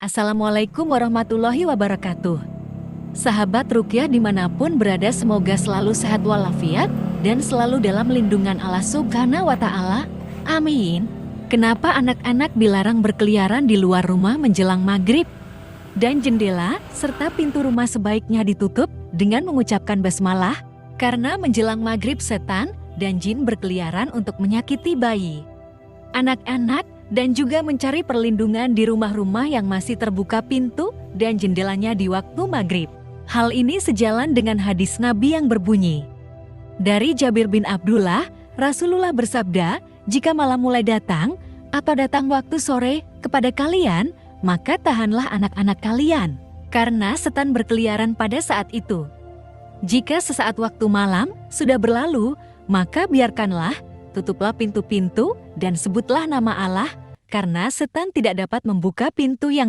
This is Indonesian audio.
Assalamualaikum warahmatullahi wabarakatuh. Sahabat Rukyah di mana pun berada semoga selalu sehat walafiat dan selalu dalam lindungan Allah subhanahu wa ta'ala. Amin. Kenapa anak-anak dilarang berkeliaran di luar rumah menjelang maghrib? Dan jendela serta pintu rumah sebaiknya ditutup dengan mengucapkan basmalah karena menjelang maghrib setan dan jin berkeliaran untuk menyakiti bayi. Anak-anak dan juga mencari perlindungan di rumah-rumah yang masih terbuka pintu dan jendelanya di waktu maghrib. Hal ini sejalan dengan hadis Nabi yang berbunyi, Dari Jabir bin Abdullah, Rasulullah bersabda, jika malam mulai datang atau datang waktu sore kepada kalian, maka tahanlah anak-anak kalian, karena setan berkeliaran pada saat itu. Jika sesaat waktu malam sudah berlalu, maka biarkanlah, tutuplah pintu-pintu, dan sebutlah nama Allah, karena setan tidak dapat membuka pintu yang